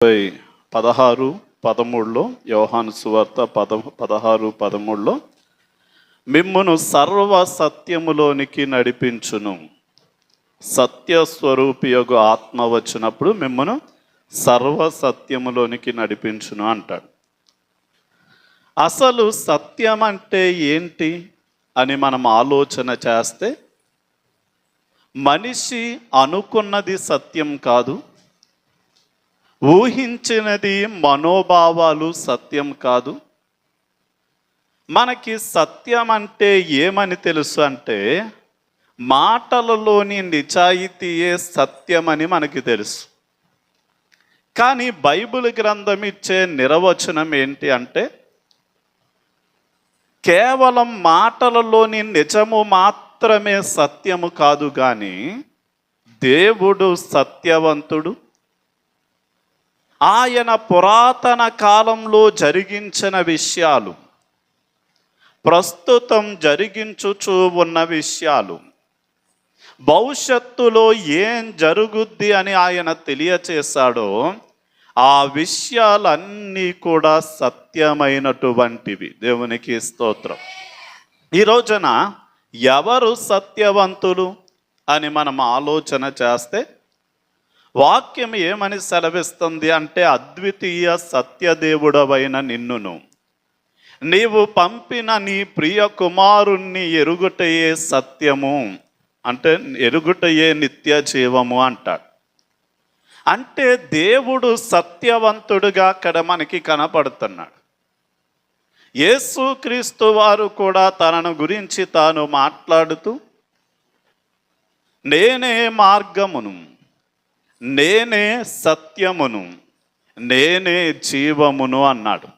ముప్పై పదహారు పదమూడులో యోహాను సువార్త పద పదహారు పదమూడులో మిమ్మును సర్వ సత్యములోనికి నడిపించును. సత్యస్వరూపి యొక్క ఆత్మ వచ్చినప్పుడు మిమ్మను సర్వ సత్యములోనికి నడిపించును అంటాడు. అసలు సత్యం అంటే ఏంటి అని మనం ఆలోచన చేస్తే మనిషి అనుకున్నది సత్యం కాదు ఊహించినది మనోభావాలు సత్యం కాదు. మనకి సత్యం అంటే ఏమని తెలుసు అంటే మాటలలోని నిజాయితీయే సత్యమని మనకి తెలుసు. కానీ బైబిల్ గ్రంథం ఇచ్చే నిర్వచనం ఏంటి అంటే కేవలం మాటలలోని నిజము మాత్రమే సత్యము కాదు కానీ దేవుడు సత్యవంతుడు ఆయన పురాతన కాలంలో జరిగించిన విషయాలు ప్రస్తుతం జరిగించుచూ ఉన్న విషయాలు భవిష్యత్తులో ఏం జరుగుద్ది అని ఆయన తెలియచేశాడో ఆ విషయాలన్నీ కూడా సత్యమైనటువంటివి. దేవునికి స్తోత్రం. ఈ రోజున ఎవరు సత్యవంతులు అని మనం ఆలోచన చేస్తే వాక్యం ఏమని సెలవిస్తుంది అంటే అద్వితీయ సత్యదేవుడవైన నిన్నును. నీవు పంపిన నీ ప్రియ కుమారుణ్ణి ఎరుగుటయే సత్యము అంటే ఎరుగుటయే నిత్య జీవము అంటాడు. అంటే దేవుడు సత్యవంతుడుగా అక్కడ మనకి కనపడుతున్నాడు. యేసుక్రీస్తు వారు కూడా తనను గురించి తాను మాట్లాడుతూ నేనే మార్గమును నేనే సత్యమును నేనే జీవమును అన్నాడు.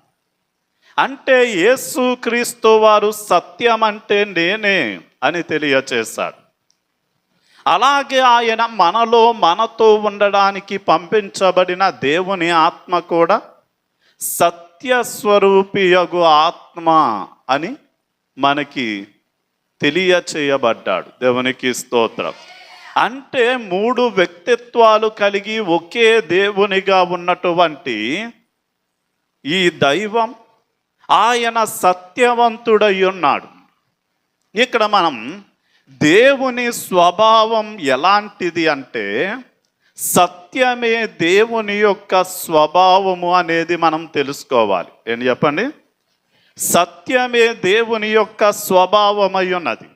అంటే యేసుక్రీస్తు వారు సత్యం అంటే నేనే అని తెలియచేశాడు. అలాగే ఆయన మనలో మనతో ఉండడానికి పంపించబడిన దేవుని ఆత్మ కూడా సత్యస్వరూపియగు ఆత్మ అని మనకి తెలియచేయబడ్డాడు. దేవునికి స్తోత్రం. అంటే మూడు వ్యక్తిత్వాలు కలిగి ఒకే దేవునిగా ఉన్నటువంటి ఈ దైవం ఆయన సత్యవంతుడై ఉన్నాడు ఇక్కడ మనం దేవుని స్వభావం ఎలాంటిది అంటే సత్యమే దేవుని యొక్క స్వభావము అనేది మనం తెలుసుకోవాలి. ఏంటి చెప్పండి? సత్యమే దేవుని యొక్క స్వభావమై ఉన్నది.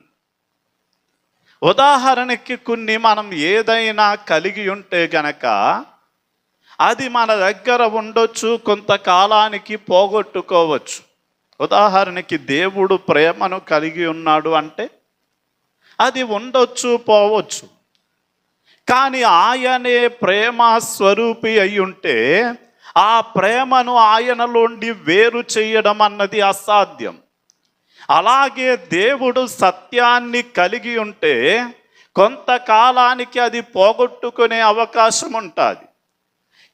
ఉదాహరణకి కొన్ని మనం ఏదైనా కలిగి ఉంటే గనక అది మన దగ్గర ఉండొచ్చు కొంతకాలానికి పోగొట్టుకోవచ్చు. ఉదాహరణకి దేవుడు ప్రేమను కలిగి ఉన్నాడు అంటే అది ఉండొచ్చు పోవచ్చు. కానీ ఆయనే ప్రేమ స్వరూపి అయి ఉంటే ఆ ప్రేమను ఆయనలోండి వేరు చేయడం అన్నది అసాధ్యం. అలాగే దేవుడు సత్యాన్ని కలిగి ఉంటే కొంతకాలానికి అది పోగొట్టుకునే అవకాశం ఉంటుంది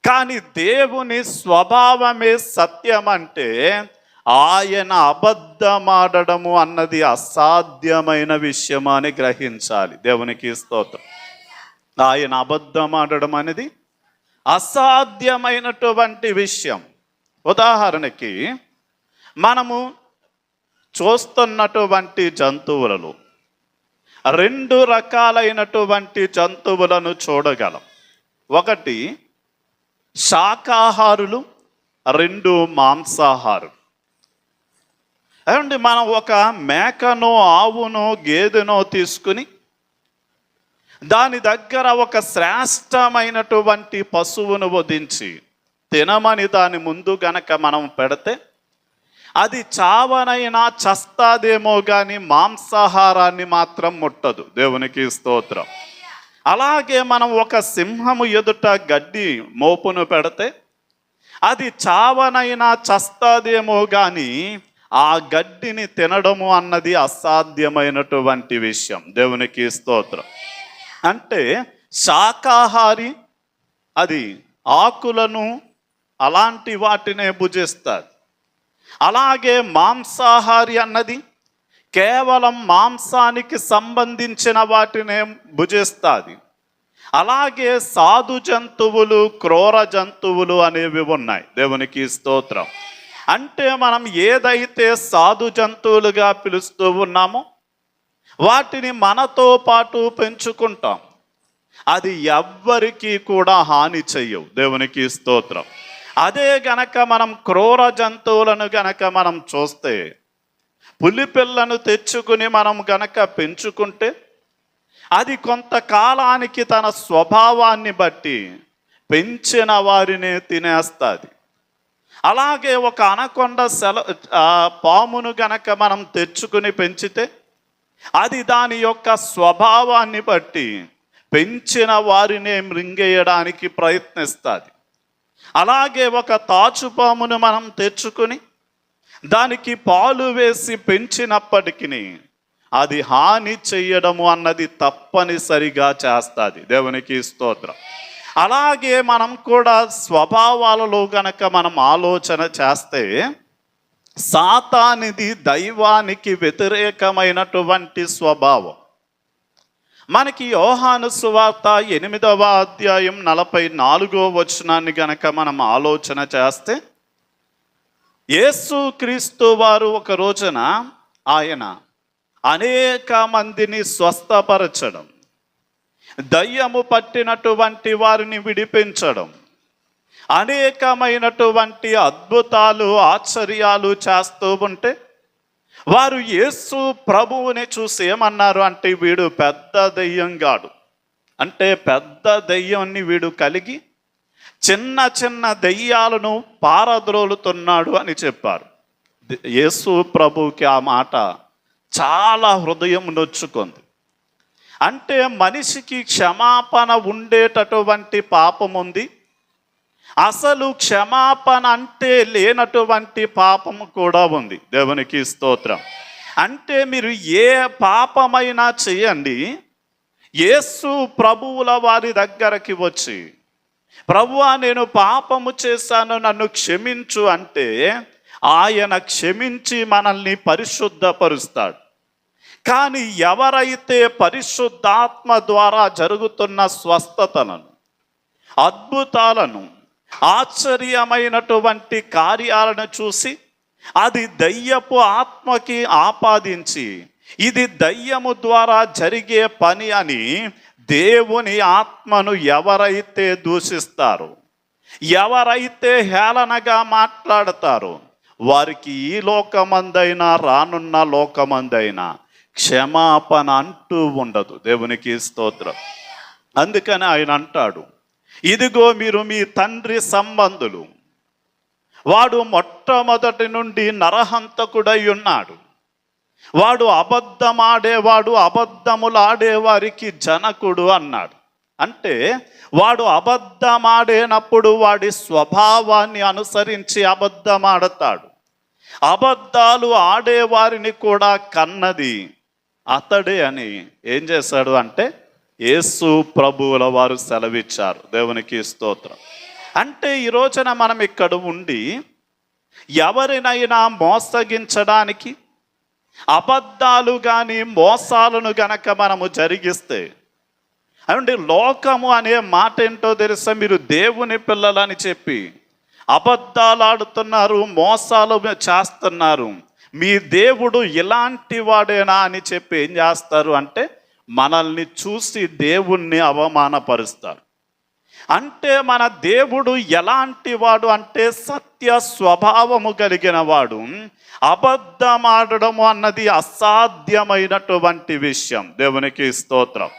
కానీ దేవుని స్వభావమే సత్యం అంటే ఆయన అబద్ధమాడడము అన్నది అసాధ్యమైన విషయం అని గ్రహించాలి. దేవునికి స్తోత్రం. ఆయన అబద్ధమాడడం అనేది అసాధ్యమైనటువంటి విషయం. ఉదాహరణకి మనము చూస్తున్నటువంటి జంతువులను రెండు రకాలైనటువంటి జంతువులను చూడగలం. ఒకటి శాకాహారులు రెండు మాంసాహారులు. ఏమండి మనం ఒక మేకనో ఆవునో గేదెనో తీసుకుని దాని దగ్గర ఒక శ్రేష్టమైనటువంటి పశువును వధించి తినమని దాని ముందు గనక మనం పెడితే అది చావనైనా చస్తాదేమో కానీ మాంసాహారాన్ని మాత్రం ముట్టదు. దేవునికి స్తోత్రం. అలాగే మనం ఒక సింహము ఎదుట గడ్డి మోపును పెడితే అది చావనైనా చస్తాదేమో కానీ ఆ గడ్డిని తినడము అన్నది అసాధ్యమైనటువంటి విషయం. దేవునికి స్తోత్రం. అంటే శాకాహారి అది ఆకులను అలాంటి వాటినే భుజిస్తారు. అలాగే మాంసాహారి అన్నది కేవలం మాంసానికి సంబంధించిన వాటినే భుజిస్తుంది. అలాగే సాధు జంతువులు క్రూర జంతువులు అనేవి ఉన్నాయి. దేవునికి స్తోత్రం. అంటే మనం ఏదైతే సాధు జంతువులుగా పిలుస్తూ ఉన్నామో వాటిని మనతో పాటు పెంచుకుంటాం. అది ఎవ్వరికీ కూడా హాని చెయ్యవు. దేవునికి స్తోత్రం. అదే గనక మనం క్రూర జంతువులను గనక మనం చూస్తే పులి పిల్లను తెచ్చుకుని మనం గనక పెంచుకుంటే అది కొంతకాలానికి తన స్వభావాన్ని బట్టి పెంచిన వారినే తినేస్తుంది. అలాగే ఒక అనకొండ సెల పామును గనక మనం తెచ్చుకుని పెంచితే అది దాని యొక్క స్వభావాన్ని బట్టి పెంచిన వారినే మృంగేయడానికి ప్రయత్నిస్తుంది. అలాగే ఒక తాచుపామును మనం తెచ్చుకుని దానికి పాలు వేసి పెంచినప్పటికీ అది హాని చెయ్యడము అన్నది తప్పనిసరిగా చేస్తుంది. దేవునికి స్తోత్రం. అలాగే మనం కూడా స్వభావాలలో గనక మనం ఆలోచన చేస్తే సాతానిది దైవానికి వ్యతిరేకమైనటువంటి స్వభావం. మనకి యోహాను సువార్త ఎనిమిదవ అధ్యాయం నలభై నాలుగో వచనాన్ని గనక మనం ఆలోచన చేస్తే యేసు క్రీస్తు వారు ఒక రోజున ఆయన అనేక మందిని స్వస్థపరచడం దయ్యము పట్టినటువంటి వారిని విడిపించడం అనేకమైనటువంటి అద్భుతాలు ఆశ్చర్యాలు చేస్తూ ఉంటే వారు యేసు ప్రభువుని చూసి ఏమన్నారు అంటే వీడు పెద్ద దెయ్యంగాడు అంటే పెద్ద దెయ్యాన్ని వీడు కలిగి చిన్న చిన్న దెయ్యాలను పారద్రోలుతున్నాడు అని చెప్పారు. యేసు ప్రభుకి ఆ మాట చాలా హృదయం నొచ్చుకుంది. అంటే మనిషికి క్షమాపణ ఉండేటటువంటి పాపం ఉంది అసలు క్షమాపణ అంటే లేనటువంటి పాపం కూడా ఉంది. దేవునికి స్తోత్రం. అంటే మీరు ఏ పాపమైనా చేయండి. యేసు ప్రభువుల వారి దగ్గరకి వచ్చి ప్రభువా నేను పాపము చేశాను నన్ను క్షమించు అంటే ఆయన క్షమించి మనల్ని పరిశుద్ధపరుస్తాడు. కానీ ఎవరైతే పరిశుద్ధాత్మ ద్వారా జరుగుతున్న స్వస్థతలను అద్భుతాలను ఆశ్చర్యమైనటువంటి కార్యాలను చూసి అది దయ్యపు ఆత్మకి ఆపాదించి ఇది దయ్యము ద్వారా జరిగే పని అని దేవుని ఆత్మను ఎవరైతే దూషిస్తారు ఎవరైతే హేళనగా మాట్లాడతారో వారికి ఈ లోకమందైనా రానున్న లోకమందైనా క్షమాపణ అంటూ ఉండదు. దేవునికి స్తోత్రం. అందుకని ఆయన అంటాడు ఇదిగో మీరు మీ తండ్రి సంబంధులు. వాడు మొట్టమొదటి నుండి నరహంతకుడై ఉన్నాడు. వాడు అబద్ధమాడేవాడు అబద్ధములాడేవారికి జనకుడు అన్నాడు. అంటే వాడు అబద్ధమాడేనప్పుడు వాడి స్వభావాన్ని అనుసరించి అబద్ధమాడతాడు. అబద్ధాలు ఆడేవారిని కూడా కన్నది అతడే అని ఏం చేశాడు అంటే యేసు ప్రభువుల వారు సెలవిచ్చారు. దేవునికి స్తోత్రం. అంటే ఈ రోజున మనం ఇక్కడ ఉండి ఎవరినైనా మోసగించడానికి అబద్ధాలు కానీ మోసాలను గనక మనము జరిగిస్తే అంటే లోకము అనే మాట ఏంటో తెలుసా? మీరు దేవుని పిల్లలని చెప్పి అబద్ధాలు ఆడుతున్నారు మోసాలు చేస్తున్నారు. మీ దేవుడు ఇలాంటి వాడేనా అని చెప్పి ఏం చేస్తారు అంటే మనల్ని చూసి దేవుణ్ణి అవమానపరుస్తారు. అంటే మన దేవుడు ఎలాంటి వాడు అంటే సత్య స్వభావము కలిగిన వాడు. అబద్ధమాడడము అన్నది అసాధ్యమైనటువంటి విషయం. దేవునికి స్తోత్రం.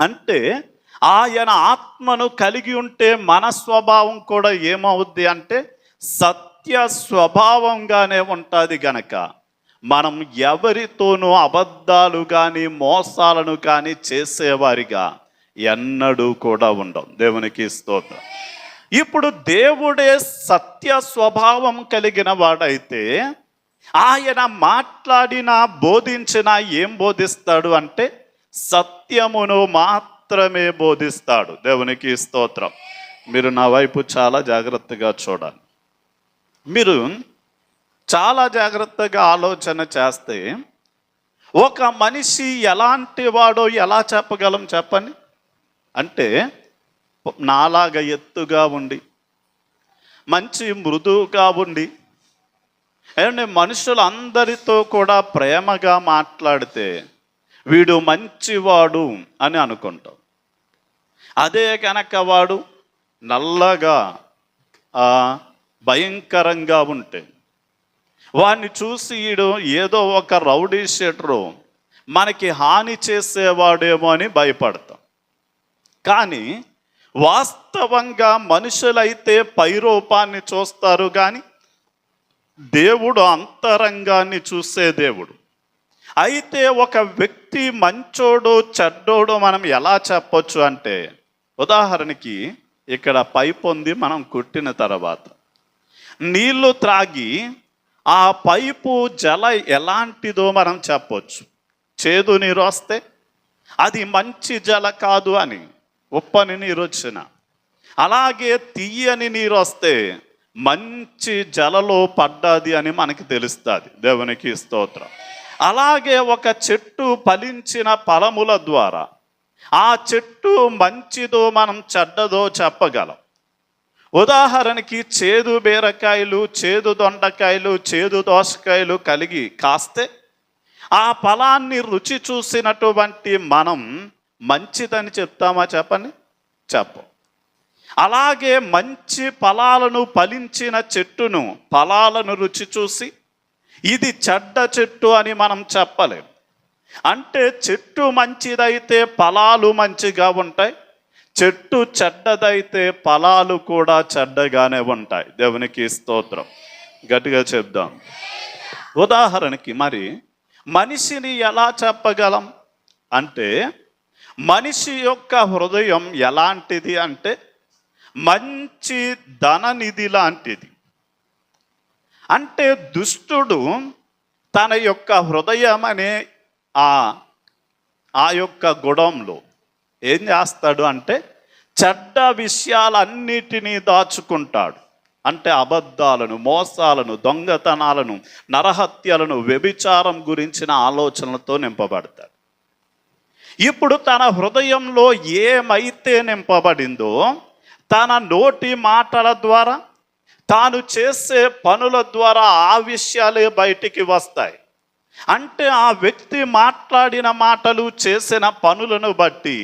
అంటే ఆయన ఆత్మను కలిగి ఉంటే మన స్వభావం కూడా ఏమవుద్ది అంటే సత్య స్వభావంగానే ఉంటుంది గనక. మనం ఎవరితోనూ అబద్ధాలు కానీ మోసాలను కానీ చేసేవారిగా ఎన్నడూ కూడా ఉండం. దేవునికి స్తోత్రం. ఇప్పుడు దేవుడే సత్య స్వభావం కలిగిన వాడైతే ఆయన మాట్లాడిన బోధించిన ఏం బోధిస్తాడు అంటే సత్యమును మాత్రమే బోధిస్తాడు. దేవునికి స్తోత్రం. మీరు నా వైపు చాలా జాగ్రత్తగా చూడాలి. మీరు చాలా జాగ్రత్తగా ఆలోచన చేస్తే ఒక మనిషి ఎలాంటి వాడో ఎలా చెప్పగలం చెప్పండి? అంటే నాలాగా ఎత్తుగా ఉండి మంచి మృదువుగా ఉండి ఏమంటే మనుషులందరితో కూడా ప్రేమగా మాట్లాడితే వీడు మంచివాడు అని అనుకుంటాం. అదే కనుక వాడు నల్లగా భయంకరంగా ఉంటే వాడిని చూసి ఈడు ఏదో ఒక రౌడీ షీటరు మనకి హాని చేసేవాడేమో అని భయపడతాం. కానీ వాస్తవంగా మనుషులైతే పైరూపాన్ని చూస్తారు కానీ దేవుడు అంతరంగాన్ని చూసే దేవుడు. అయితే ఒక వ్యక్తి మంచోడు చెడ్డోడు మనం ఎలా చెప్పొచ్చు అంటే ఉదాహరణకి ఇక్కడ పైపు ఉంది మనం కుట్టిన తర్వాత నీళ్ళు త్రాగి ఆ పైపు జల ఎలాంటిదో మనం చెప్పొచ్చు. చేదు నీరు వస్తే అది మంచి జల కాదు అని ఉప్పని నీరు వచ్చిన. అలాగే తీయని నీరు వస్తే మంచి జలలో పడ్డది అని మనకి తెలుస్తుంది దేవునికి స్తోత్రం. అలాగే ఒక చెట్టు ఫలించిన ఫలముల ద్వారా ఆ చెట్టు మంచిదో మనం చెడ్డదో చెప్పగలం. ఉదాహరణకి చేదు బీరకాయలు చేదు దొండకాయలు చేదు దోసకాయలు కలిగి కాస్తే ఆ ఫలాన్ని రుచి చూసినటువంటి మనం మంచిదని చెప్తామా చెప్పండి? చెప్పం. అలాగే మంచి ఫలాలను ఫలించిన చెట్టును ఫలాలను రుచి చూసి ఇది చెడ్డ చెట్టు అని మనం చెప్పలేం. అంటే చెట్టు మంచిదైతే ఫలాలు మంచిగా ఉంటాయి చెట్టు చెడ్డదైతే ఫలాలు కూడా చెడ్డగానే ఉంటాయి. దేవునికి స్తోత్రం. గట్టిగా చెప్దాం. ఉదాహరణకి మరి మనిషిని ఎలా చెప్పగలం? అంటే మనిషి యొక్క హృదయం ఎలాంటిది అంటే మంచి ధననిధి లాంటిది. అంటే దుష్టుడు తన యొక్క హృదయం అనే ఆ ఆ యొక్క గుడంలో ఏం చేస్తాడు అంటే చెడ్డ విషయాలన్నిటినీ దాచుకుంటాడు. అంటే అబద్ధాలను మోసాలను దొంగతనాలను నరహత్యలను వ్యభిచారం గురించిన ఆలోచనలతో నింపబడతాడు. ఇప్పుడు తన హృదయంలో ఏమైతే నింపబడిందో తన నోటి మాటల ద్వారా తాను చేసే పనుల ద్వారా ఆ విషయాలే బయటికి వస్తాయి. అంటే ఆ వ్యక్తి మాట్లాడిన మాటలు చేసిన పనులను బట్టి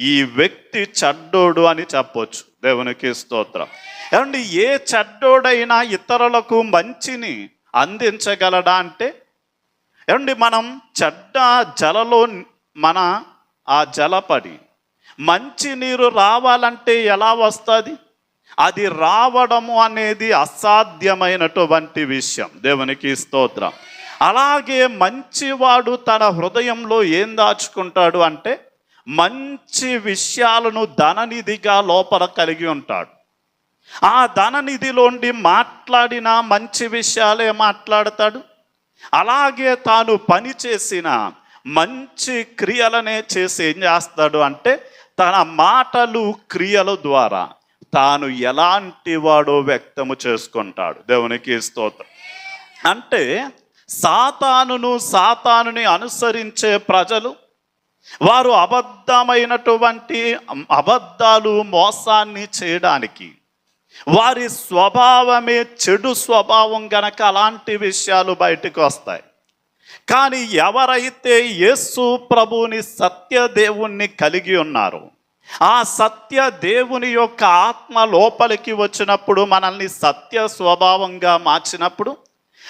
ఈ వ్యక్తి చెడ్డోడు అని చెప్పొచ్చు. దేవునికి స్తోత్రం. ఏమండి ఏ చెడ్డోడైనా ఇతరులకు మంచిని అందించగలడా అంటే? ఏమండి మనం చెడ్డ జలలో మన ఆ జలపడి మంచి నీరు రావాలంటే ఎలా వస్తుంది? అది రావడము అనేది అసాధ్యమైనటువంటి విషయం. దేవునికి స్తోత్రం. అలాగే మంచివాడు తన హృదయంలో ఏం దాచుకుంటాడు అంటే మంచి విషయాలను ధననిధిగా లోపల కలిగి ఉంటాడు. ఆ ధననిధిలోండి మాట్లాడిన మంచి విషయాలే మాట్లాడతాడు. అలాగే తాను పని చేసిన మంచి క్రియలనే చేసి ఏం చేస్తాడు అంటే తన మాటలు క్రియల ద్వారా తాను ఎలాంటి వాడో వ్యక్తము చేసుకుంటాడు. దేవునికి స్తోత్రం. అంటే సాతానును సాతానుని అనుసరించే ప్రజలు వారు అబద్ధమైనటువంటి అబద్ధాలు మోసాన్ని చేయడానికి వారి స్వభావమే చెడు స్వభావం గనక అలాంటి విషయాలు బయటకు వస్తాయి. కానీ ఎవరైతే యేసు ప్రభుని సత్యదేవుణ్ణి కలిగి ఉన్నారో ఆ సత్య దేవుని యొక్క ఆత్మ లోపలికి వచ్చినప్పుడు మనల్ని సత్య స్వభావంగా మార్చినప్పుడు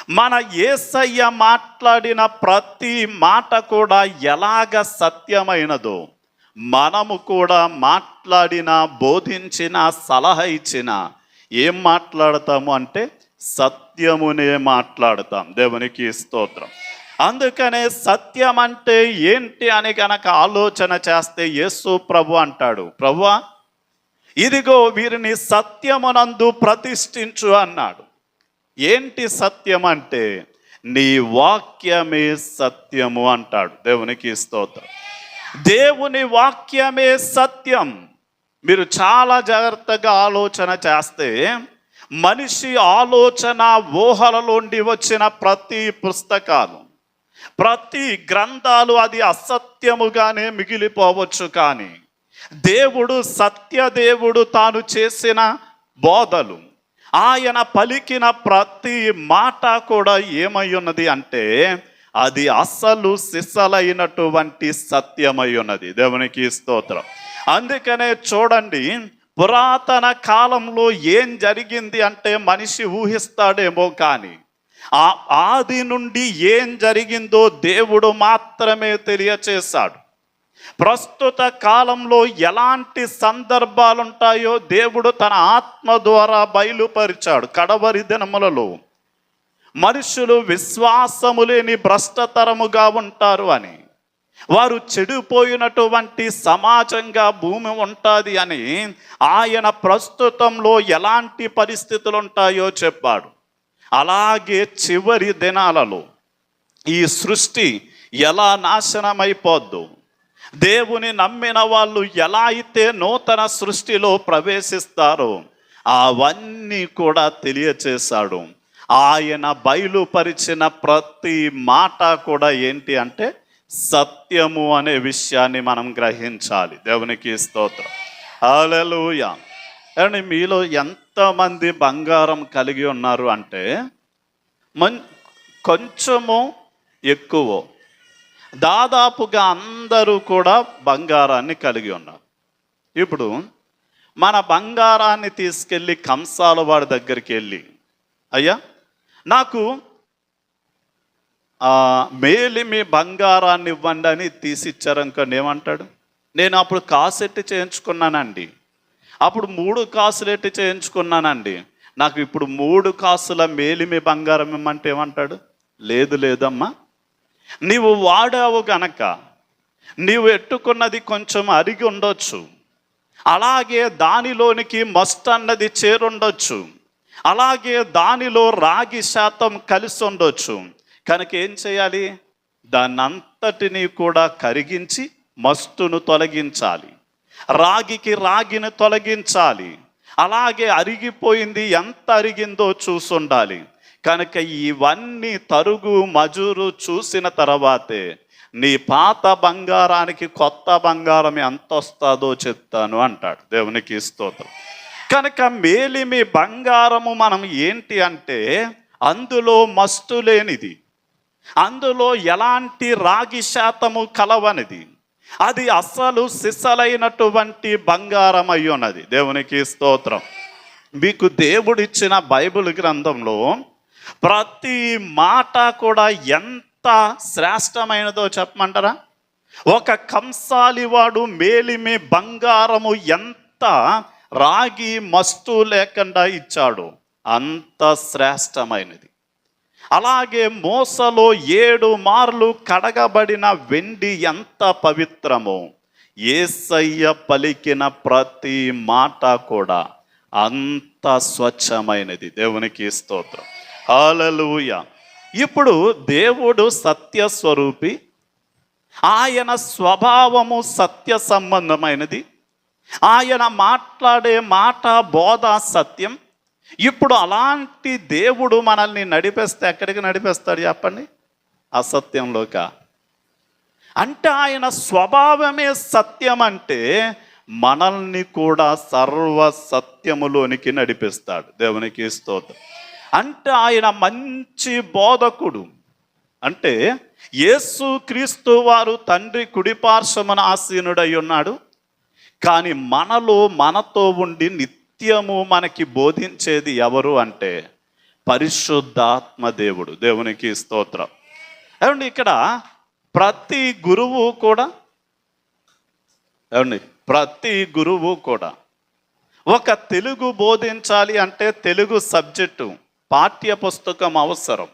మన ఏసయ్య మాట్లాడిన ప్రతి మాట కూడా ఎలాగ సత్యమైనదో మనము కూడా మాట్లాడిన బోధించిన సలహా ఇచ్చిన ఏం మాట్లాడతాము అంటే సత్యమునే మాట్లాడతాం. దేవునికి స్తోత్రం. అందుకనే సత్యం అంటే ఏంటి అని కనుక ఆలోచన చేస్తే యేసు ప్రభు అంటాడు ప్రభువా ఇదిగో వీరిని సత్యమునందు ప్రతిష్ఠించు అన్నాడు. ఏంటి సత్యం అంటే నీ వాక్యమే సత్యము అంటాడు. దేవునికి స్తోత్రం. దేవుని వాక్యమే సత్యం. మీరు చాలా జాగ్రత్తగా ఆలోచన చేస్తే మనిషి ఆలోచన ఊహలలోండి వచ్చిన ప్రతి పుస్తకాలు ప్రతి గ్రంథాలు అది అసత్యముగానే మిగిలిపోవచ్చు కానీ దేవుడు సత్యదేవుడు తాను చేసిన బోధలు ఆయన పలికిన ప్రతి మాట కూడా ఏమై ఉన్నది అంటే అది అసలు సిస్సలైనటువంటి సత్యమై ఉన్నది దేవునికి స్తోత్రం. అందుకనే చూడండి పురాతన కాలంలో ఏం జరిగింది అంటే మనిషి ఊహిస్తాడేమో కానీ ఆ ఆది నుండి ఏం జరిగిందో దేవుడు మాత్రమే తెలియచేశాడు. ప్రస్తుత కాలంలో ఎలాంటి సందర్భాలు ఉంటాయో దేవుడు తన ఆత్మ ద్వారా బయలుపరిచాడు కడవరి దినములలో. మనుషులు విశ్వాసము లేని భ్రష్టతరముగా ఉంటారు అని వారు చెడిపోయినటువంటి సమాజంగా భూమి ఉంటుంది అని ఆయన ప్రస్తుతంలో ఎలాంటి పరిస్థితులు ఉంటాయో చెప్పాడు. అలాగే చివరి దినాలలో ఈ సృష్టి ఎలా నాశనమైపోద్దు దేవుని నమ్మిన వాళ్ళు ఎలా అయితే నూతన సృష్టిలో ప్రవేశిస్తారో అవన్నీ కూడా తెలియచేశాడు. ఆయన బయలుపరిచిన ప్రతి మాట కూడా ఏంటి అంటే సత్యము అనే విషయాన్ని మనం గ్రహించాలి. దేవునికి స్తోత్రం. హల్లెలూయా. అని మీలో ఎంతమంది బంగారం కలిగి ఉన్నారు అంటే మన్ కొంచెము ఎక్కువ. దాదాపుగా అందరూ కూడా బంగారాన్ని కలిగి ఉన్నారు. ఇప్పుడు మన బంగారాన్ని తీసుకెళ్ళి కంసాల వాడి దగ్గరికి వెళ్ళి అయ్యా నాకు మేలిమి బంగారాన్ని ఇవ్వండి అని తీసిచ్చారనుకోండి ఏమంటాడు నేను అప్పుడు కాసెట్టి చేయించుకున్నానండి. అప్పుడు మూడు కాసులెట్టి చేయించుకున్నానండి. నాకు ఇప్పుడు మూడు కాసుల మేలిమి బంగారం ఇమ్మంటే ఏమంటాడు? లేదు లేదమ్మా. నీవు వాడావు గనక నీవు ఎట్టుకున్నది కొంచెం అరిగి ఉండొచ్చు. అలాగే దానిలోనికి మస్ట్ అన్నది చేరుండొచ్చు. అలాగే దానిలో రాగి శాతం కలిసి ఉండొచ్చు. కనుక ఏం చేయాలి? దాన్నంతటినీ కూడా కరిగించి మస్తును తొలగించాలి. రాగికి రాగిని తొలగించాలి. అలాగే అరిగిపోయింది ఎంత అరిగిందో చూసుండాలి. కనుక ఇవన్నీ తరుగు మజూరు చూసిన తర్వాతే నీ పాత బంగారానికి కొత్త బంగారం ఎంత వస్తుందో చెప్తాను అంటాడు. దేవునికి స్తోత్రం. కనుక మేలిమి బంగారము మనం ఏంటి అంటే అందులో మస్తు లేనిది. అందులో ఎలాంటి రాగి శాతము కలవనిది. అది అసలు సిసలైనటువంటి బంగారం అయ్యున్నది ఉన్నది దేవునికి స్తోత్రం. మీకు దేవుడిచ్చిన బైబిల్ గ్రంథంలో ప్రతి మాట కూడా ఎంత శ్రేష్టమైనదో చెప్పమంటారా? ఒక కంసాలివాడు మేలిమి బంగారము ఎంత రాగి మస్తు లేకుండా ఇచ్చాడు. అంత శ్రేష్టమైనది. అలాగే మోసలో ఏడు మార్లు కడగబడిన వెండి ఎంత పవిత్రమో. ఏసయ్య పలికిన ప్రతి మాట కూడా అంత స్వచ్ఛమైనది. దేవునికి స్తోత్రం. హాలలుయ. ఇప్పుడు దేవుడు సత్య స్వరూపి ఆయన స్వభావము సత్య సంబంధమైనది ఆయన మాట్లాడే మాట బోధ సత్యం. ఇప్పుడు అలాంటి దేవుడు మనల్ని నడిపేస్తే ఎక్కడికి నడిపేస్తాడు చెప్పండి? అసత్యంలోక. అంటే ఆయన స్వభావమే సత్యం అంటే మనల్ని కూడా సర్వ సత్యములోనికి నడిపిస్తాడు. దేవునికి స్తోత్రం. అంటే ఆయన మంచి బోధకుడు. అంటే యేసు క్రీస్తు వారు తండ్రి కుడిపార్శ్వమన ఆసీనుడై ఉన్నాడు. కానీ మనలో మనతో ఉండి నిత్యము మనకి బోధించేది ఎవరు అంటే పరిశుద్ధాత్మ దేవుడు. దేవునికి స్తోత్రం. ఏమండి ఇక్కడ ప్రతి గురువు కూడా ఏమండి? ప్రతి గురువు కూడా ఒక తెలుగు బోధించాలి అంటే తెలుగు సబ్జెక్టు. పాఠ్య పుస్తకం అవసరం.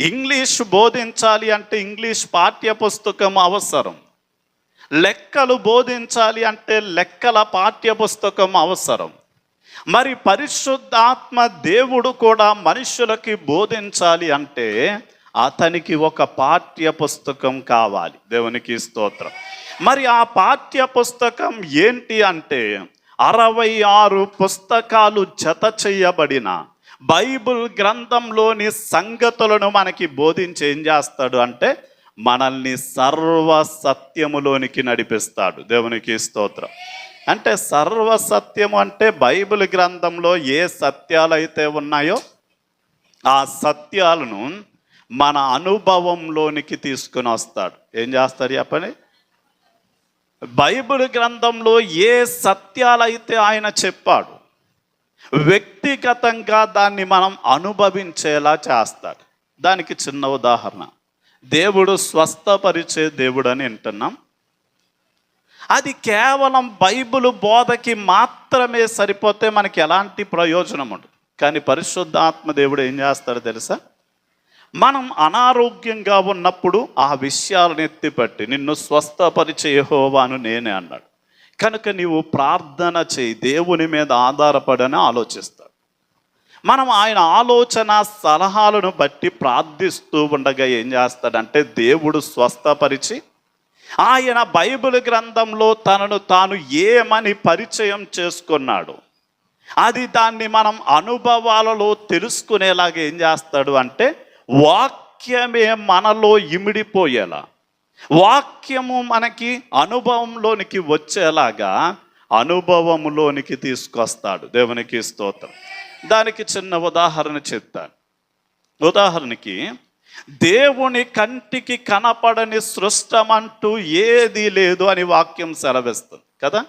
ఇంగ్లీష్ బోధించాలి అంటే ఇంగ్లీష్ పాఠ్య పుస్తకం అవసరం. లెక్కలు బోధించాలి అంటే లెక్కల పాఠ్య పుస్తకం అవసరం. మరి పరిశుద్ధాత్మ దేవుడు కూడా మనుషులకి బోధించాలి అంటే అతనికి ఒక పాఠ్య పుస్తకం కావాలి. దేవునికి స్తోత్రం. మరి ఆ పాఠ్య పుస్తకం ఏంటి అంటే అరవై ఆరు పుస్తకాలు జత చేయబడిన బైబిల్ గ్రంథంలోని సంగతులను మనకి బోధించి ఏం చేస్తాడు అంటే మనల్ని సర్వ సత్యములోనికి నడిపిస్తాడు. దేవునికి స్తోత్రం. అంటే సర్వ సత్యము అంటే బైబిల్ గ్రంథంలో ఏ సత్యాలు అయితే ఉన్నాయో ఆ సత్యాలను మన అనుభవంలోనికి తీసుకుని వస్తాడు. ఏం చేస్తాడు చెప్పని బైబిల్ గ్రంథంలో ఏ సత్యాలైతే ఆయన చెప్పాడు వ్యక్తిగతంగా దాన్ని మనం అనుభవించేలా చేస్తాడు దానికి చిన్న ఉదాహరణ. దేవుడు స్వస్థపరిచే దేవుడు అని వింటున్నాం. అది కేవలం బైబిల్ బోధకి మాత్రమే సరిపోతే మనకి ఎలాంటి ప్రయోజనం ఉండదు. కానీ పరిశుద్ధాత్మ దేవుడు ఏం చేస్తాడో తెలుసా? మనం అనారోగ్యంగా ఉన్నప్పుడు ఆ విషయాలను ఎత్తిపట్టి నిన్ను స్వస్థపరిచే హోవాను నేనే అన్నాడు. కనుక నీవు ప్రార్థన చేయి దేవుని మీద ఆధారపడని ఆలోచిస్తాడు. మనం ఆయన ఆలోచన సలహాలను బట్టి ప్రార్థిస్తూ ఉండగా ఏం చేస్తాడంటే దేవుడు స్వస్థపరిచి ఆయన బైబిల్ గ్రంథంలో తనను తాను ఏమని పరిచయం చేసుకున్నాడు అది దాన్ని మనం అనుభవాలలో తెలుసుకునేలాగా ఏం చేస్తాడు అంటే వాక్యమే మనలో ఇమిడిపోయేలా వాక్యము మనకి అనుభవంలోనికి వచ్చేలాగా అనుభవంలోనికి తీసుకొస్తాడు. దేవునికి స్తోత్రం. దానికి చిన్న ఉదాహరణ చెప్తాను. ఉదాహరణకి దేవుని కంటికి కనపడని సృష్టమంటూ ఏది లేదు అని వాక్యం సెలవిస్తుంది. కదా?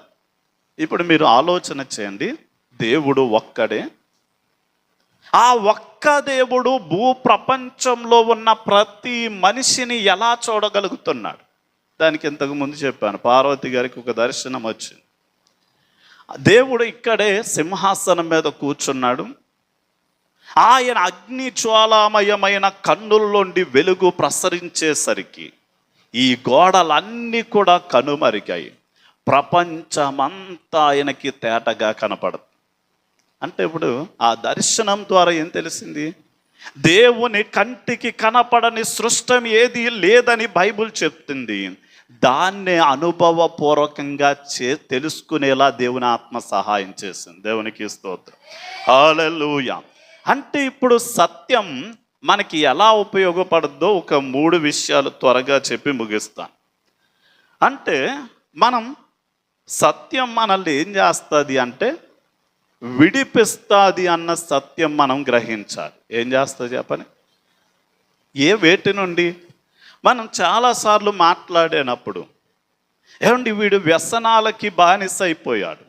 ఇప్పుడు మీరు ఆలోచన చేయండి. దేవుడు ఒక్కడే ఆ ఒక్క దేవుడు భూ ప్రపంచంలో ఉన్న ప్రతి మనిషిని ఎలా చూడగలుగుతున్నాడు? దానికి ఇంతకు ముందు చెప్పాను పార్వతి గారికి ఒక దర్శనం వచ్చింది. దేవుడు ఇక్కడే సింహాసనం మీద కూర్చున్నాడు. ఆయన అగ్ని జ్వాలామయమైన కన్నుల్లోండి వెలుగు ప్రసరించేసరికి ఈ గోడలన్నీ కూడా కనుమరిగాయి. ప్రపంచమంతా ఆయనకి తేటగా కనపడదు అంటే ఇప్పుడు ఆ దర్శనం ద్వారా ఏం తెలిసింది? దేవుని కంటికి కనపడని సృష్టం ఏది లేదని బైబుల్ చెప్తుంది. దాన్నే అనుభవపూర్వకంగా చే తెలుసుకునేలా దేవుని ఆత్మ సహాయం చేసింది. దేవునికి స్తోత్రం. హల్లెలూయా అంటే ఇప్పుడు సత్యం మనకి ఎలా ఉపయోగపడద్దో ఒక మూడు విషయాలు త్వరగా చెప్పి ముగిస్తాను అంటే మనం సత్యం మనల్ని ఏం చేస్తుంది అంటే విడిపిస్తుంది అన్న సత్యం మనం గ్రహించాలి. ఏం చేస్తా చెప్పని ఏ వేటి నుండి? మనం చాలాసార్లు మాట్లాడినప్పుడు ఏమండి వీడు వ్యసనాలకి బానిస అయిపోయాడు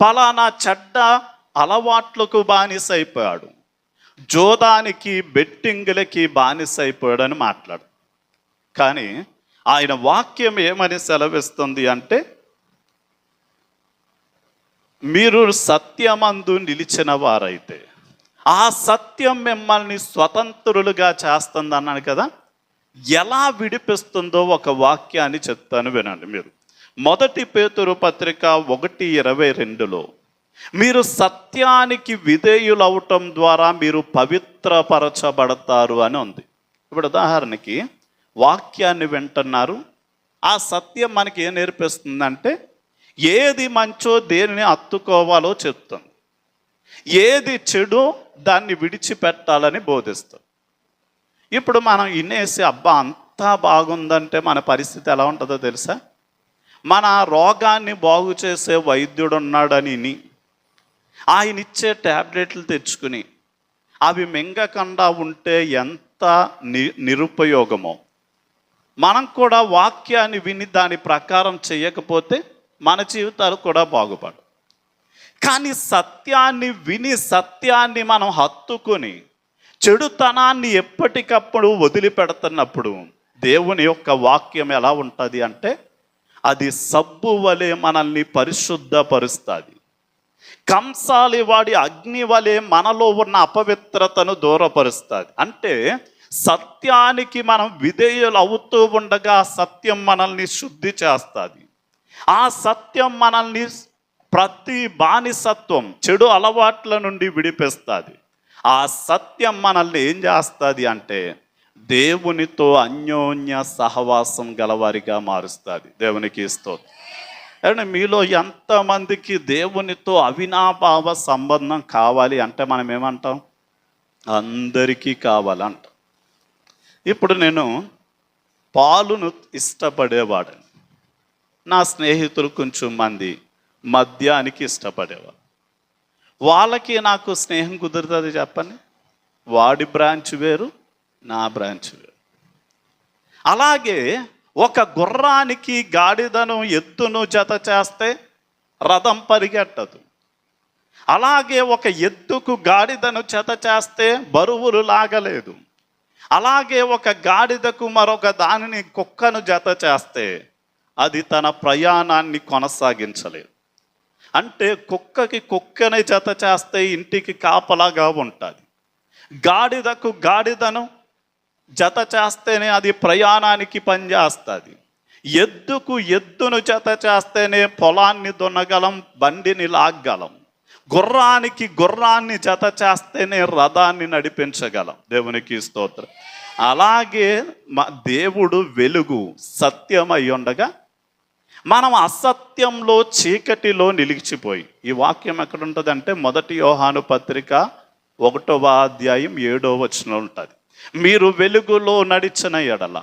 పలానా చెడ్డ అలవాట్లకు బానిస అయిపోయాడు జోదానికి బెట్టింగులకి బానిస అయిపోయాడని మాట్లాడు. కానీ ఆయన వాక్యం ఏమని సెలవిస్తుంది అంటే మీరు సత్యమందు నిలిచిన వారైతే ఆ సత్యం మిమ్మల్ని స్వతంత్రులుగా చేస్తుంది అన్నాను కదా ఎలా విడిపిస్తుందో ఒక వాక్యాన్ని చెప్తాను వినండి మీరు. మొదటి పేతురు పత్రిక ఒకటి ఇరవై రెండులో మీరు సత్యానికి విధేయులవటం ద్వారా మీరు పవిత్రపరచబడతారు అని ఉంది. ఇప్పుడు ఉదాహరణకి వాక్యాన్ని వింటున్నారు ఆ సత్యం మనకి ఏం నేర్పిస్తుందంటే ఏది మంచో దేనిని అత్తుకోవాలో చెప్తుంది. ఏది చెడు దాన్ని విడిచిపెట్టాలని బోధిస్తుంది. ఇప్పుడు మనం ఇన్నేసి అబ్బా అంతా బాగుందంటే మన పరిస్థితి ఎలా ఉంటుందో తెలుసా? మన రోగాన్ని బాగు చేసే వైద్యుడు ఉన్నాడని విని ఆయన ఇచ్చే ట్యాబ్లెట్లు తెచ్చుకుని అవి మింగకుండా ఉంటే ఎంత ని నిరుపయోగమో. మనం కూడా వాక్యాన్ని విని దాని ప్రకారం చేయకపోతే మన జీవితాలు కూడా బాగుపడు కానీ సత్యాన్ని విని సత్యాన్ని మనం హత్తుకొని చెడుతనాన్ని ఎప్పటికప్పుడు వదిలిపెడుతున్నప్పుడు దేవుని యొక్క వాక్యం ఎలా ఉంటుంది అంటే అది సబ్బు వలె మనల్ని పరిశుద్ధపరుస్తుంది. కంసాలి వాడి అగ్ని వలె మనలో ఉన్న అపవిత్రతను దూరపరుస్తుంది. అంటే సత్యానికి మనం విధేయులు అవుతూ ఉండగా సత్యం మనల్ని శుద్ధి చేస్తుంది. ఆ సత్యం మనల్ని ప్రతి బానిసత్వం చెడు అలవాట్ల నుండి విడిపిస్తుంది. ఆ సత్యం మనల్ని ఏం చేస్తుంది అంటే దేవునితో అన్యోన్య సహవాసం గలవారిగా మారుస్తుంది. దేవునికి స్తోత్రం. అంటే మీలో ఎంతమందికి దేవునితో అవినాభావ సంబంధం కావాలి అంటే మనం ఏమంటాం? అందరికీ కావాలంట. ఇప్పుడు నేను పాలును ఇష్టపడేవాడిని. నా స్నేహితులు కొంచెం మంది మద్యానికి ఇష్టపడేవారు. వాళ్ళకి నాకు స్నేహం కుదురుతుంది చెప్పండి? వాడి బ్రాంచ్ వేరు నా బ్రాంచ్ వేరు. అలాగే ఒక గుర్రానికి గాడిదను ఎద్దును జత చేస్తే రథం పరిగెట్టదు. అలాగే ఒక ఎద్దుకు గాడిదను జత చేస్తే బరువులు లాగలేదు. అలాగే ఒక గాడిదకు మరొక దానిని కుక్కను జత చేస్తే అది తన ప్రయాణాన్ని కొనసాగించలేదు. అంటే కుక్కకి కుక్కని జత చేస్తే ఇంటికి కాపలాగా ఉంటుంది. గాడిదకు గాడిదను జత చేస్తేనే అది ప్రయాణానికి పనిచేస్తుంది ఎద్దుకు ఎద్దును జత చేస్తేనే పొలాన్ని దున్నగలం బండిని లాగ్గలం. గుర్రానికి గుర్రాన్ని జత చేస్తేనే రథాన్ని నడిపించగలం. దేవునికి స్తోత్రం. అలాగే మా దేవుడు వెలుగు సత్యమై ఉండగా మనం అసత్యంలో చీకటిలో నిలిచిపోయి ఈ వాక్యం ఎక్కడ ఉంటుంది అంటే మొదటి యోహాను పత్రిక ఒకటవ అధ్యాయం ఏడో వచనం ఉంటుంది. మీరు వెలుగులో నడిచిన ఎడల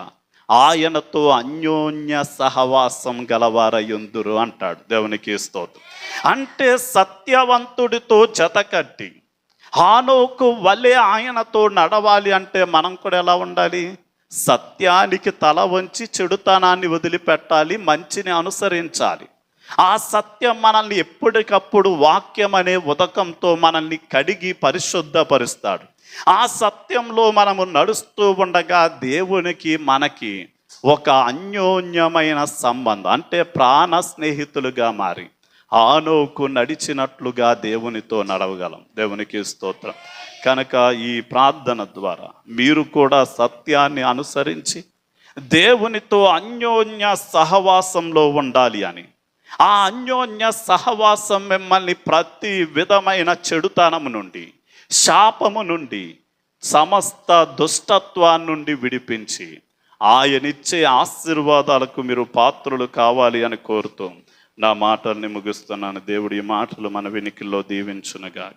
ఆయనతో అన్యోన్య సహవాసం గలవారయుందురు అంటాడు దేవునికి స్తోత్రం. అంటే సత్యవంతుడితో జతకట్టి హానోకు వలె ఆయనతో నడవాలి అంటే మనం కూడా ఎలా ఉండాలి? సత్యానికి తల వంచి చెడుతనాన్ని వదిలిపెట్టాలి మంచిని అనుసరించాలి. ఆ సత్యం మనల్ని ఎప్పటికప్పుడు వాక్యం అనే ఉదకంతో మనల్ని కడిగి పరిశుద్ధపరుస్తాడు. ఆ సత్యంలో మనము నడుస్తూ ఉండగా దేవునికి మనకి ఒక అన్యోన్యమైన సంబంధం అంటే ప్రాణ స్నేహితులుగా మారి. ఆనోకు నడిచినట్లుగా దేవునితో నడవగలం. దేవునికి స్తోత్రం. కనుక ఈ ప్రార్థన ద్వారా మీరు కూడా సత్యాన్ని అనుసరించి దేవునితో అన్యోన్య సహవాసంలో ఉండాలి అని. ఆ అన్యోన్య సహవాసం మిమ్మల్ని ప్రతి విధమైన చెడుతనము నుండి శాపము నుండి సమస్త దుష్టత్వాన్ని నుండి విడిపించి ఆయనిచ్చే ఆశీర్వాదాలకు మీరు పాత్రులు కావాలి అని కోరుతూ నా మాటల్ని ముగిస్తున్నాను. దేవుడి మాటలు మన వెనికిల్లో దీవించునుగా